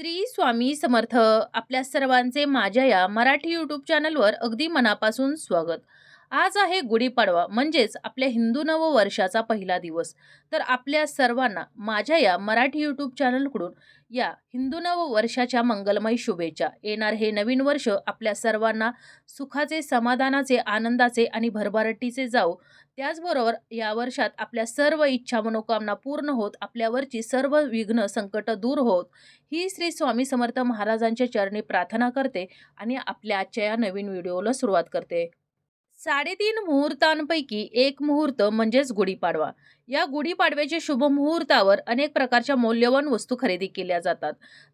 श्री स्वामी समर्थ आपल्या सर्वांचे माझ्या या मराठी यूट्यूब चॅनलवर अगदी मनापासून स्वागत. आज आहे गुढीपाडवा म्हणजेच आपल्या हिंदू नववर्षाचा पहिला दिवस. तर आपल्या सर्वांना माझ्या या मराठी यूट्यूब चॅनलकडून या हिंदू नव वर्षाच्या मंगलमय शुभेच्छा. येणार हे नवीन वर्ष आपल्या सर्वांना सुखाचे समाधानाचे आनंदाचे आणि भरभराटीचे जाऊ त्याचबरोबर या वर्षात आपल्या सर्व इच्छा मनोकामना पूर्ण होत आपल्यावरची सर्व विघ्न संकट दूर होत. ही श्री स्वामी समर्थ महाराजांच्या चरणी प्रार्थना करते आणि आपल्या आजच्या या नवीन व्हिडिओला सुरुवात करते. साडेतीन मुहूर्तांपैकी एक मुहूर्त म्हणजेच गुढीपाडवा. या गुढीपाडव्याच्या शुभ मुहूर्तावर अनेक प्रकारच्या मौल्यवान वस्तू खरेदी केल्या जातात.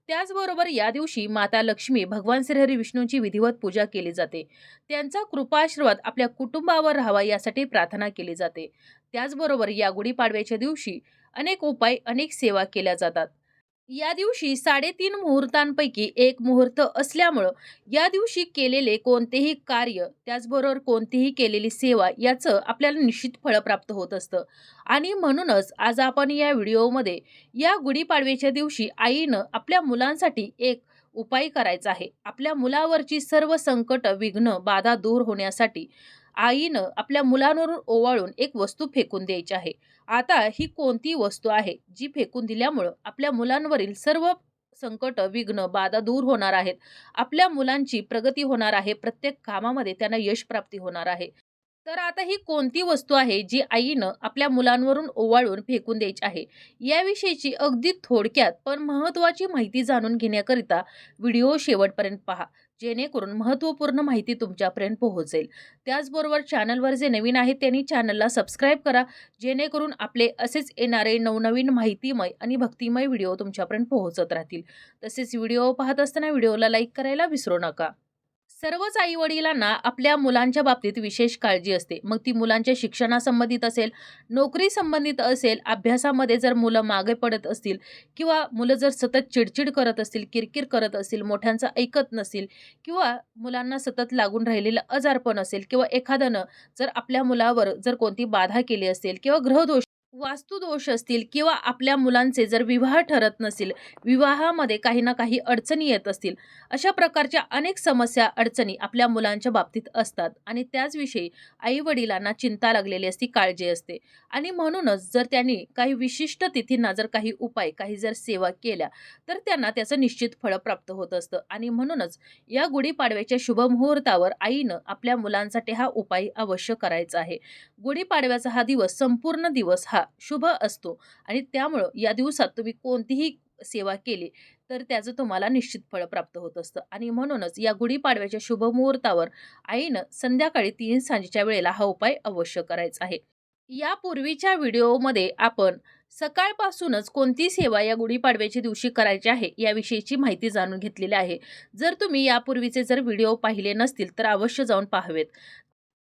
त्याचबरोबर या दिवशी माता लक्ष्मी भगवान श्रीहरी विष्णूंची विधिवत पूजा केली जाते. त्यांचा कृपाआशीर्वाद आपल्या कुटुंबावर राहावा यासाठी प्रार्थना केली जाते. त्याचबरोबर या गुढीपाडव्याच्या दिवशी अनेक उपाय अनेक सेवा केल्या जातात. या दिवशी साडेतीन मुहूर्तांपैकी एक मुहूर्त असल्यामुळं या दिवशी केलेले कोणतेही कार्य त्याचबरोबर कोणतीही केलेली सेवा याचं आपल्याला निश्चित फळ प्राप्त होत असतं. आणि म्हणूनच आज आपण या व्हिडिओमध्ये या गुढीपाडव्याच्या दिवशी आईनं आपल्या मुलांसाठी एक उपाय करायचा आहे. आपल्या मुलावरची सर्व संकट विघ्न बाधा दूर होण्यासाठी आईनं आपल्या मुलांवरून ओवाळून एक वस्तू फेकून द्यायची आहे. आता ही कोणती वस्तू आहे जी फेकून दिल्यामुळं आपल्या मुलांवरील सर्व संकट विघ्न बाधा दूर होणार आहेत. आपल्या मुलांची प्रगती होणार आहे प्रत्येक कामामध्ये त्यांना यश प्राप्ती होणार आहे. तर आता ही कोणती वस्तू आहे जी आईनं आपल्या मुलांवरून ओवाळून फेकून द्यायची आहे? याविषयीची अगदी थोडक्यात पण महत्त्वाची माहिती जाणून घेण्याकरिता व्हिडिओ शेवटपर्यंत पहा. जेणेकरून महत्त्वपूर्ण माहिती तुमच्यापर्यंत पोहोचेल. त्याचबरोबर चॅनलवर जे नवीन आहेत त्यांनी चॅनलला सबस्क्राईब करा जेणेकरून आपले असेच येणारे नवनवीन माहितीमय आणि भक्तिमय व्हिडिओ तुमच्यापर्यंत पोहोचत राहतील. तसेच व्हिडिओ पाहत असताना व्हिडिओला लाईक करायला विसरू नका. सर्वच आई वडिलांना आपल्या मुलांच्या बाबतीत विशेष काळजी असते. मग ती मुलांच्या शिक्षणासंबंधित असेल नोकरी संबंधित असेल अभ्यासामध्ये जर मुलं मागे पडत असतील किंवा मुलं जर सतत चिडचिड करत असतील किरकिर करत असतील मोठ्यांचं ऐकत नसेल किंवा मुलांना सतत लागून राहिलेलं आजारपण असेल किंवा एखाद्यानं जर आपल्या मुलावर जर कोणती बाधा केली असेल किंवा ग्रहदोष वास्तुदोष असतील किंवा आपल्या मुलांचे जर विवाह ठरत नसेल विवाहामध्ये काही ना काही अडचणी येत असतील अशा प्रकारच्या अनेक समस्या अडचणी आपल्या मुलांच्या बाबतीत असतात. आणि त्याचविषयी आई वडिलांना चिंता लागलेली असती काळजी असते. आणि म्हणूनच जर त्यांनी काही विशिष्ट तिथींना जर काही उपाय काही जर सेवा केल्या तर त्यांना त्याचं निश्चित फळ प्राप्त होत असतं. आणि म्हणूनच या गुढीपाडव्याच्या शुभमुहूर्तावर आईनं आपल्या मुलांसाठी हा उपाय अवश्य करायचा आहे. गुढीपाडव्याचा हा दिवस संपूर्ण दिवस हा शुभ असतो. आणि त्यामुळं या दिवसात तुम्ही कोणतीही सेवा केली तर त्याचं तुम्हाला निश्चित फळ प्राप्त होत असतं. आणि म्हणूनच या गुढीपाडव्याच्या शुभ मुहूर्तावर आईनं संध्याकाळी तीन सांजेच्या वेळेला हा उपाय अवश्य करायचा आहे. यापूर्वीच्या व्हिडिओमध्ये आपण सकाळपासूनच कोणती सेवा या गुढीपाडव्याच्या दिवशी करायची आहे याविषयीची माहिती जाणून घेतलेली आहे. जर तुम्ही यापूर्वीचे जर व्हिडिओ पाहिले नसतील तर अवश्य जाऊन पाहावेत.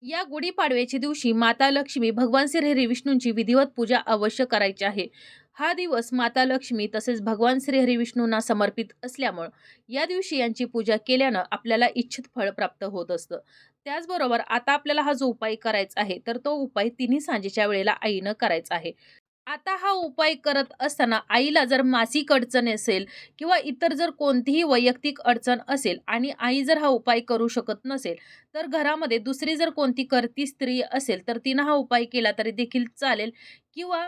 या गुढीपाडव्याच्या दिवशी माता लक्ष्मी भगवान श्रीहरी विष्णूंची विधिवत पूजा अवश्य करायची आहे. हा दिवस माता लक्ष्मी तसेच भगवान श्रीहरी विष्णूंना समर्पित असल्यामुळं या दिवशी यांची पूजा केल्यानं आपल्याला इच्छित फळ प्राप्त होत असतं. त्याचबरोबर आता आपल्याला हा जो उपाय करायचा आहे तर तो उपाय तिन्ही सांजेच्या वेळेला आईनं करायचा आहे. आता हा उपाय करत असताना आईला जर मासिक अडचण असेल किंवा इतर जर कोणतीही वैयक्तिक अडचण असेल आणि आई जर हा उपाय करू शकत नसेल तर घरामध्ये दुसरी जर कोणती करती स्त्री असेल तर तिनं हा उपाय केला तरी देखील चालेल. किंवा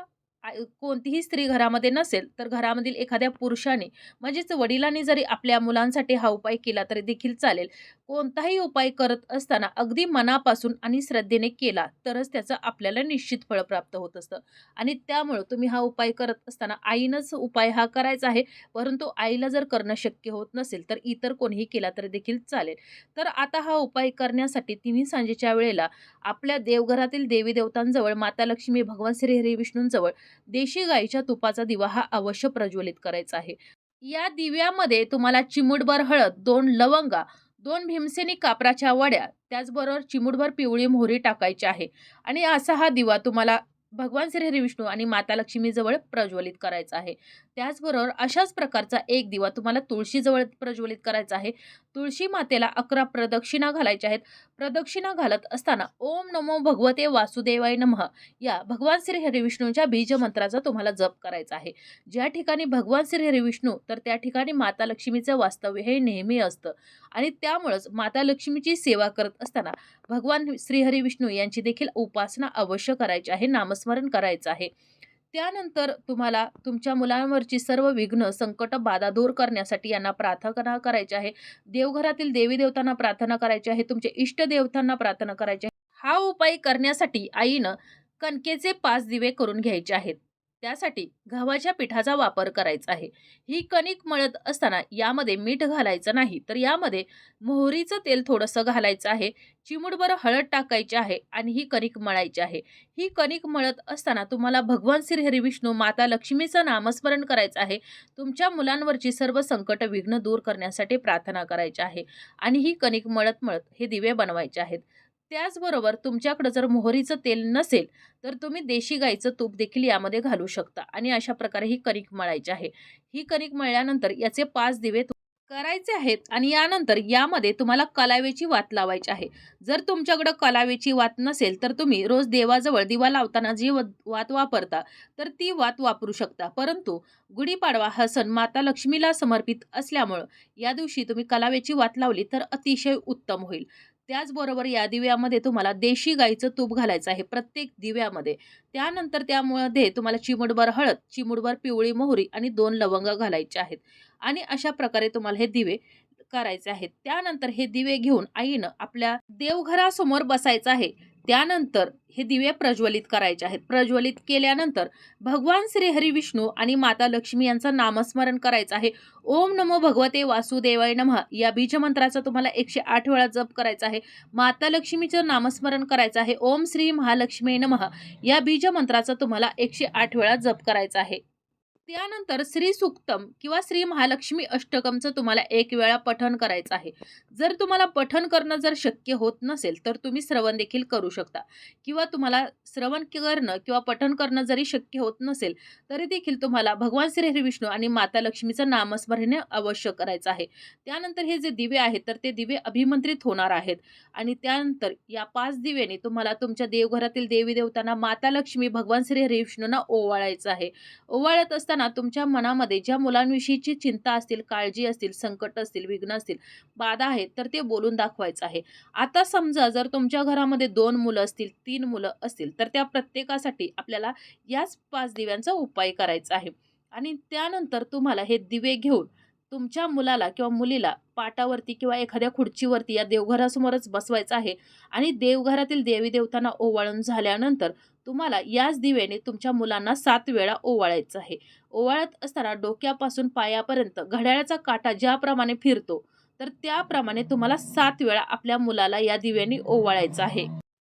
कोणतीही स्त्री घरामध्ये नसेल तर घरामधील एखाद्या पुरुषाने म्हणजेच वडिलांनी जरी आपल्या मुलांसाठी हा उपाय केला तरी देखील चालेल. कोणताही उपाय करत असताना अगदी मनापासून आणि श्रद्धेने केला तरच त्याचं आपल्याला निश्चित फळ प्राप्त होत असतं. आणि त्यामुळं तुम्ही हा उपाय करत असताना आईनंच उपाय हा करायचा आहे. परंतु आईला जर करणं शक्य होत नसेल तर इतर कोणीही केला तरी देखील चालेल. तर आता हा उपाय करण्यासाठी तिन्ही सांजेच्या वेळेला आपल्या देवघरातील देवी देवतांजवळ माता लक्ष्मी भगवान श्री हरी विष्णूंजवळ देशी गाईच्या तुपाचा दिवा हा अवश्य प्रज्वलित करायचा आहे. या दिव्यामध्ये तुम्हाला चिमुटभर हळद दोन लवंगा दोन भीमसेनी कापराच्या वड्या त्याचबरोबर चिमुटभर पिवळी मोहरी टाकायची आहे. आणि असा हा दिवा तुम्हाला भगवान श्री विष्णू आणि माता लक्ष्मीजवळ प्रज्वलित करायचा आहे. त्याचबरोबर अशाच प्रकारचा एक दिवा तुम्हाला तुळशीजवळ प्रज्वलित करायचा आहे. तुळशी मातेला अकरा प्रदक्षिणा घालायच्या आहेत. प्रदक्षिणा घालत असताना ओम नमो भगवते वासुदेवाय नमः या भगवान श्री हरिविष्णूच्या बीज मंत्राचा तुम्हाला जप करायचा आहे. ज्या ठिकाणी भगवान श्री हरिविष्णू तर त्या ठिकाणी माता लक्ष्मीचं वास्तव्य हे नेहमी असतं. आणि त्यामुळंच माता लक्ष्मीची सेवा करत असताना भगवान श्रीहरी विष्णू यांची देखील उपासना अवश्य करायची आहे. नामस्मरण करायचं आहे. त्यानंतर तुम्हाला तुमच्या मुलांवरची सर्व विघ्न संकट बाधा दूर करण्यासाठी यांना प्रार्थना करायची आहे. देवघरातील देवी देवतांना प्रार्थना करायची आहे. तुमच्या इष्ट देवतांना प्रार्थना करायची आहे. हा उपाय करण्यासाठी आईनं कणकेचे पाच दिवे करून घ्यायचे आहेत. त्यासाठी गव्हाच्या पिठाचा वापर करायचा आहे. ही कणिक मळत असताना यामध्ये मीठ घालायचं नाही तर यामध्ये मोहरीचं तेल थोडंसं घालायचं आहे चिमूटभर हळद टाकायची आहे आणि ही कणिक मळायची आहे. ही कणिक मळत असताना तुम्हाला भगवान श्री हरी विष्णू माता लक्ष्मीचं नामस्मरण करायचं आहे. तुमच्या मुलांवरची सर्व संकट विघ्न दूर करण्यासाठी प्रार्थना करायची आहे आणि ही कणिक मळत मळत हे दिवे बनवायचे आहेत. त्याचबरोबर तुमच्याकडं जर मोहरीचं तेल नसेल तर तुम्ही देशी गाईचं तूप देखील यामध्ये घालू शकता. आणि अशा प्रकारे ही कणिक मळायची आहे. ही कणिक मळल्यानंतर याचे पाच दिवे करायचे आहेत आणि यानंतर यामध्ये तुम्हाला कलावेची वात लावायची आहे. जर तुमच्याकडं कलावेची वात नसेल तर तुम्ही रोज देवाजवळ दिवा लावताना जी व- वात वापरता तर ती वात वापरू शकता. परंतु गुढीपाडवा हा सण माता लक्ष्मीला समर्पित असल्यामुळं या दिवशी तुम्ही कलावेची वात लावली तर अतिशय उत्तम होईल. त्याचबरोबर या दिव्यामध्ये तुम्हाला देशी गाईचं तूप घालायचं आहे प्रत्येक दिव्यामध्ये. त्यानंतर त्यामध्ये तुम्हाला चिमुटभर हळद चिमुटभर पिवळी मोहरी आणि दोन लवंग घालायचे आहेत. आणि अशा प्रकारे तुम्हाला हे दिवे करायचे आहेत. त्यानंतर हे दिवे घेऊन आईनं आपल्या देवघरासमोर बसायचं आहे. त्यानंतर हे दिवे प्रज्वलित करायचे आहेत. प्रज्वलित केल्यानंतर भगवान श्रीहरी विष्णू आणि माता लक्ष्मी यांचं नामस्मरण करायचं आहे. ओम नमो भगवते वासुदेवाय नमः. या बीजमंत्राचा तुम्हाला एकशे आठ वेळा जप करायचा आहे. माता लक्ष्मीचं नामस्मरण करायचं आहे. ओम श्री महालक्ष्मी नमः. या बीजमंत्राचा तुम्हाला एकशे आठ वेळा जप करायचा आहे. त्यानंतर श्री सुक्तम किंवा श्री महालक्ष्मी अष्टकमचं तुम्हाला एक वेळा पठन करायचं आहे. जर तुम्हाला पठन करणं जर शक्य होत नसेल तर तुम्ही श्रवण देखील करू शकता. किंवा तुम्हाला श्रवण करणं किंवा पठन करणं जरी शक्य होत नसेल तरी देखील तुम्हाला भगवान श्री हरी विष्णू आणि माता लक्ष्मीचं नामस्मरण अवश्य करायचं आहे. त्यानंतर हे जे दिवे आहेत तर ते दिवे अभिमंत्रित होणार आहेत. आणि त्यानंतर या पाच दिव्याने तुम्हाला तुमच्या देवघरातील देवी देवतांना माता लक्ष्मी भगवान श्री हरी विष्णूंना ओवाळायचं आहे. ओवाळत असताना तुमच्या मनामध्ये ज्या मुलांविषयीची चिंता असतील काळजी असतील संकट असतील विघ्न असतील बाधा आहेत तर ते बोलून दाखवायचं आहे. आता समजा जर तुमच्या घरामध्ये दोन मुलं असतील तीन मुलं असतील तर त्या प्रत्येकासाठी आपल्याला याच पाच दिव्यांचा उपाय करायचा आहे. आणि त्यानंतर तुम्हाला हे दिवे घेऊन तुमच्या मुलाला किंवा मुलीला पाटावरती किंवा एखाद्या खुर्चीवरती या देवघरासमोरच बसवायचं आहे आणि देवघरातील देवी देवतांना ओवाळून झाल्यानंतर तुम्हाला याच दिवेने तुमच्या मुलांना सात वेळा ओवाळायचं आहे. ओवाळत असताना डोक्यापासून पायापर्यंत घड्याळाचा काटा ज्याप्रमाणे फिरतो तर त्याप्रमाणे तुम्हाला सात वेळा आपल्या मुलाला या दिव्याने ओवाळायचं आहे.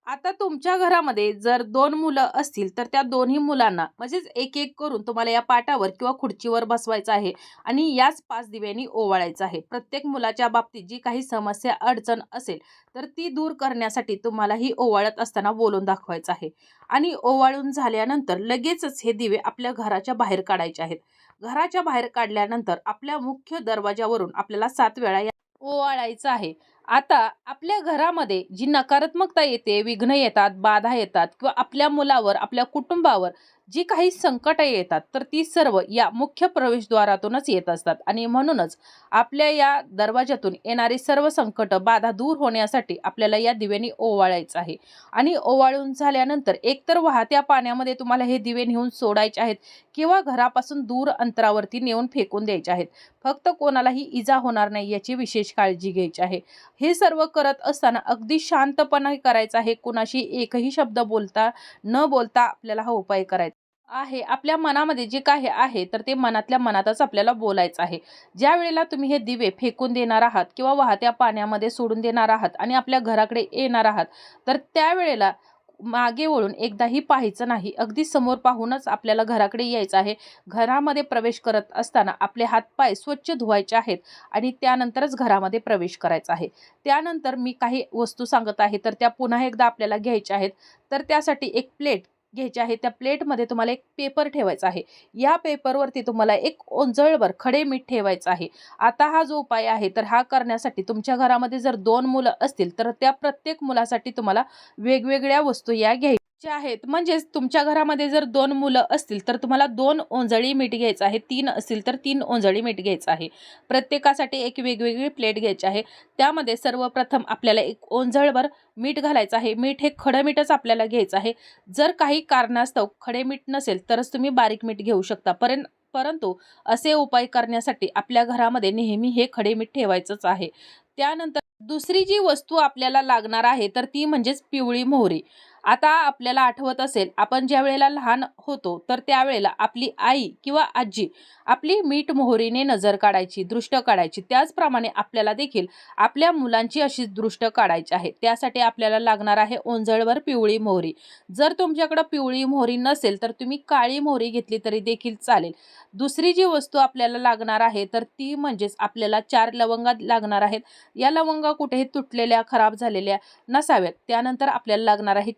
आता तुमच्या घरामध्ये जर दोन मुलं असतील तर त्या दोन्ही मुलांना म्हणजेच एक एक करून तुम्हाला या पाटावर किंवा खुर्चीवर बसवायचं आहे आणि याच पाच दिव्यांनी ओवाळायचं आहे. प्रत्येक मुलाच्या बाबतीत जी काही समस्या अडचण असेल तर ती दूर करण्यासाठी तुम्हाला ही ओवाळत असताना बोलून दाखवायचं आहे. आणि ओवाळून झाल्यानंतर लगेचच हे दिवे आपल्या घराच्या बाहेर काढायचे आहेत. घराच्या बाहेर काढल्यानंतर आपल्या मुख्य दरवाजावरून आपल्याला सात वेळा या ओवाळायचं आहे. आता आपल्या घरामध्ये जी नकारात्मकता येते विघ्न येतात बाधा येतात किंवा आपल्या मुलावर आपल्या कुटुंबावर जी काही संकटं येतात तर ती सर्व या मुख्य प्रवेशद्वारातूनच येत असतात. आणि म्हणूनच आपल्या या दरवाजातून येणारी सर्व संकट बाधा दूर होण्यासाठी आपल्याला या दिव्याने ओवाळायचं आहे. आणि ओवाळून झाल्यानंतर एकतर वाहत्या पाण्यामध्ये तुम्हाला हे दिवे नेऊन सोडायचे आहेत किंवा घरापासून दूर अंतरावरती नेऊन फेकून द्यायचे आहेत. फक्त कोणालाही इजा होणार नाही याची विशेष काळजी घ्यायची आहे. हे सर्व करत असताना अगदी शांतपणे करायचं आहे. कुणाशी एकही शब्द बोलता न बोलता आपल्याला हा उपाय करायचा आहे आपल्या मनामध्ये जे काही आहे तर ते मनातल्या मनातच आपल्याला बोलायचं आहे. ज्या वेळेला तुम्ही हे दिवे फेकून देणार आहात किंवा वाहत्या पाण्यामध्ये सोडून देणार आहात आणि आपल्या घराकडे येणार आहात तर त्यावेळेला मागे वळून एकदाही पाहायचं नाही. अगदी समोर पाहूनच आपल्याला घराकडे यायचं आहे. घरामध्ये प्रवेश करत असताना आपले हातपाय स्वच्छ धुवायचे आहेत आणि त्यानंतरच घरामध्ये प्रवेश करायचा आहे. त्यानंतर मी काही वस्तू सांगत आहे तर त्या पुन्हा एकदा आपल्याला घ्यायच्या आहेत. तर त्यासाठी एक प्लेट घ्यायचे आहे त्या प्लेटमध्ये तुम्हाला एक पेपर ठेवायचा आहे. या पेपरवरती तुम्हाला एक ओंजळवर खडे मीठ ठेवायचं आहे. आता हा जो उपाय आहे तर हा करण्यासाठी तुमच्या घरामध्ये जर दोन मुलं असतील तर त्या प्रत्येक मुलासाठी तुम्हाला वेगवेगळ्या वस्तू या जे आहेत म्हणजेच तुमच्या घरामध्ये जर दोन मुलं असतील तर तुम्हाला दोन ओंजळी मीठ घ्यायचं आहे. तीन असतील तर तीन ओंजळी मीठ घ्यायचं आहे. प्रत्येकासाठी एक वेगवेगळी प्लेट घ्यायची आहे. त्यामध्ये सर्वप्रथम आपल्याला एक ओंजळभर मीठ घालायचं आहे. मीठ हे खडं मीठच आपल्याला घ्यायचं आहे. जर काही कारणास्तव खडे मीठ नसेल तरच तुम्ही बारीक मीठ घेऊ शकता. पर्यंत परंतु असे उपाय करण्यासाठी आपल्या घरामध्ये नेहमी हे खडे मीठ ठेवायचंच आहे. त्यानंतर दुसरी जी वस्तू आपल्याला लागणार आहे तर ती म्हणजेच पिवळी मोहरी. आता आपल्याला आठवत असेल आपण ज्या वेळेला लहान होतो तर त्यावेळेला आपली आई किंवा आजी आपली मीठ मोहरीने नजर काढायची दृष्ट काढायची. त्याचप्रमाणे आपल्याला देखील आपल्या मुलांची अशी दृष्ट काढायची आहे. त्यासाठी आपल्याला लागणार आहे ओंजळवर पिवळी मोहरी. जर तुमच्याकडं पिवळी मोहरी नसेल तर तुम्ही काळी मोहरी घेतली तरी देखील चालेल. दुसरी जी वस्तू आपल्याला लागणार आहे तर ती म्हणजेच आपल्याला चार लवंगा लागणार आहेत. या लवंगा कुठेही तुटलेल्या खराब झालेल्या नसाव्यात. त्यानंतर आपल्याला लागणार आहे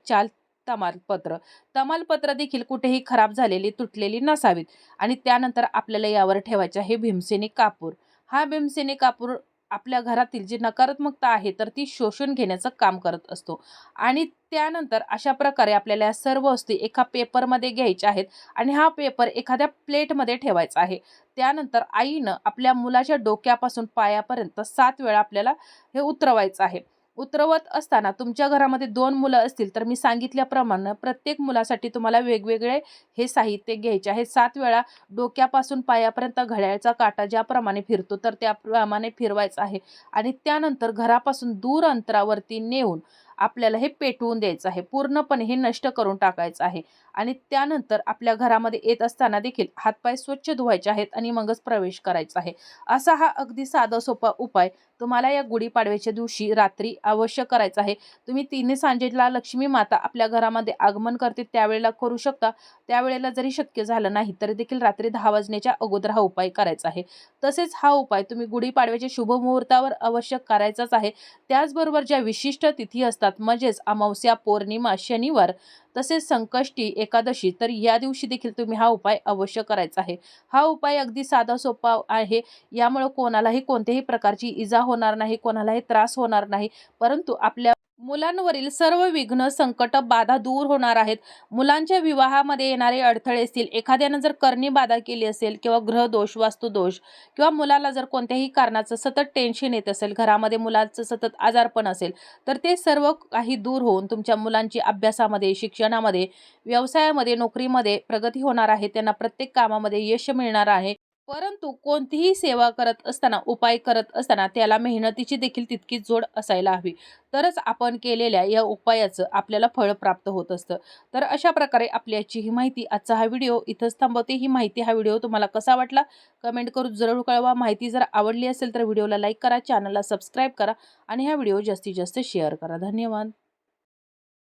तमालपत्र. तमालपत्र देखील कुठेही खराब झालेली तुटलेली नसावीत. आणि त्यानंतर आपल्याला यावर ठेवायचे आहे भीमसेनी कापूर. हा भीमसेनी कापूर आपल्या घरातील जी नकारात्मकता आहे तर ती शोषून घेण्याचं काम करत असतो. आणि त्यानंतर अशा प्रकारे आपल्याला या सर्व वस्तू एका पेपरमध्ये घ्यायच्या आहेत आणि हा पेपर एखाद्या प्लेटमध्ये ठेवायचा आहे. त्यानंतर आईनं आपल्या मुलाच्या डोक्यापासून पायापर्यंत सात वेळा आपल्याला हे उतरवायचं आहे. उतरवत असताना तुमच्या घरामध्ये दोन मुलं असतील तर मी सांगितल्याप्रमाणे प्रत्येक मुलासाठी तुम्हाला वेगवेगळे हे साहित्य घ्यायचे आहे. सात वेळा डोक्यापासून पायापर्यंत घड्याळचा काटा ज्याप्रमाणे फिरतो तर त्याप्रमाणे फिरवायचा आहे. आणि त्यानंतर घरापासून दूर अंतरावरती नेऊन आपल्याला हे पेटवून द्यायचं आहे. पूर्णपणे हे नष्ट करून टाकायचं आहे. आणि त्यानंतर आपल्या घरामध्ये येत असताना देखील हातपाय स्वच्छ धुवायचे आहेत आणि मगच प्रवेश करायचा आहे. असा हा अगदी साधा सोपा उपाय तुम्हाला या गुढीपाडव्याच्या दिवशी रात्री अवश्य करायचा आहे. तुम्ही तिन्ही सांजेला लक्ष्मी माता आपल्या घरामध्ये आगमन करते त्यावेळेला करू शकता. त्यावेळेला जरी शक्य झालं नाही तरी देखील रात्री दहा वाजण्याच्या अगोदर हा उपाय करायचा आहे. तसेच हा उपाय तुम्ही गुढीपाडव्याच्या शुभ मुहूर्तावर अवश्य करायचाच आहे. त्याचबरोबर ज्या विशिष्ट तिथी असतात म्हणजेच अमावस्या पौर्णिमा शनिवार तसेच संकष्टी एकादशी तर या दिवशी देखील तुम्ही हा उपाय अवश्य करायचा आहे. हा उपाय अगदी साधा सोपा आहे. यामुळे कोणालाही कोणत्याही प्रकारची इजा होणार नाही कोणालाही त्रास होणार नाही. परंतु आपल्या मुलांवरील सर्व विघ्न संकट बाधा दूर होणार आहेत. मुलांच्या विवाहामध्ये येणारे अडथळे असतील एखाद्यानं जर करणी बाधा केली असेल किंवा ग्रहदोष वास्तुदोष किंवा मुलाला जर कोणत्याही कारणाचं सतत टेन्शन येत असेल घरामध्ये मुलाचं सतत आजारपण असेल तर ते सर्व काही दूर होऊन तुमच्या मुलांची अभ्यासामध्ये शिक्षणामध्ये व्यवसायामध्ये नोकरीमध्ये प्रगती होणार आहे. त्यांना प्रत्येक कामामध्ये यश मिळणार आहे. परंतु कोणतीही सेवा करत असताना उपाय करत असताना त्याला मेहनतीची देखील तितकीच जोड असायला हवी. तरच आपण केलेल्या या उपायाचं आपल्याला फळ प्राप्त होत असतं. तर अशा प्रकारे आपल्याची ही माहिती आजचा हा व्हिडिओ इथंच थांबवते. ही माहिती हा व्हिडिओ तुम्हाला कसा वाटला? कमेंट करून जरूर कळवा. माहिती जर आवडली असेल तर व्हिडिओला लाईक करा चॅनलला सबस्क्राईब करा आणि हा व्हिडिओ जास्तीत जास्त शेअर करा. धन्यवाद.